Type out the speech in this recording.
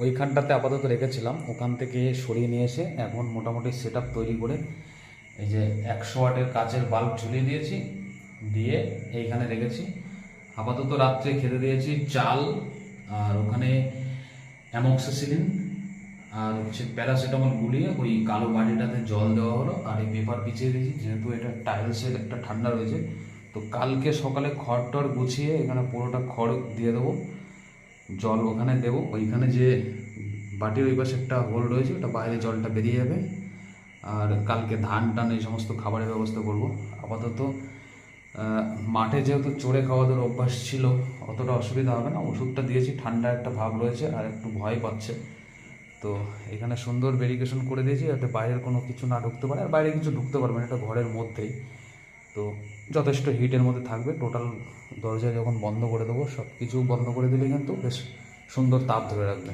ওইখানটাতে আপাতত রেখেছিলাম। ওখান থেকে সরিয়ে নিয়ে এসে এখন মোটামুটি সেট তৈরি করে এই যে একশো ওয়াটের কাচের বাল্ব ঝুলিয়ে দিয়েছি, দিয়ে এইখানে রেখেছি। আপাতত রাত্রে খেতে দিয়েছি চাল, আর ওখানে অ্যামক্সিসিলিন, আর হচ্ছে প্যারাসিটামল গুলিয়ে ওই কালো বাটিটাতে জল দেওয়া হলো, আর এই পেপার পিছিয়ে দিয়েছি, যেহেতু এটা টাইলসের একটা ঠান্ডা রয়েছে। তো কালকে সকালে খড় টর গুছিয়ে এখানে পুরোটা খড় দিয়ে দেবো। জল ওখানে দেবো। ওইখানে যে বাটির ওই পাশে একটা হোল রয়েছে, ওটা বাইরে জলটা বেরিয়ে যাবে। আর কালকে ধান টান এই সমস্ত খাবারের ব্যবস্থা করব। আপাতত মাঠে যেহেতু চড়ে খাওয়াদের অভ্যাস ছিল, অতটা অসুবিধা হবে না। ওষুধটা দিয়েছি, ঠান্ডা একটা ভাব রয়েছে আর একটু ভয় পাচ্ছে। তো এখানে সুন্দর ভেরিকেশন করে দিয়েছি যাতে বাইরের কোনো কিছু না ঢুকতে পারে। আর বাইরে কিছু ঢুকতে পারবে না, এটা ঘরের মধ্যেই। তো যথেষ্ট হিটের মধ্যে থাকবে। টোটাল দরজা যখন বন্ধ করে দেবো সব কিছু বন্ধ করে দিলে কিন্তু বেশ সুন্দর তাপ ধরে রাখবে।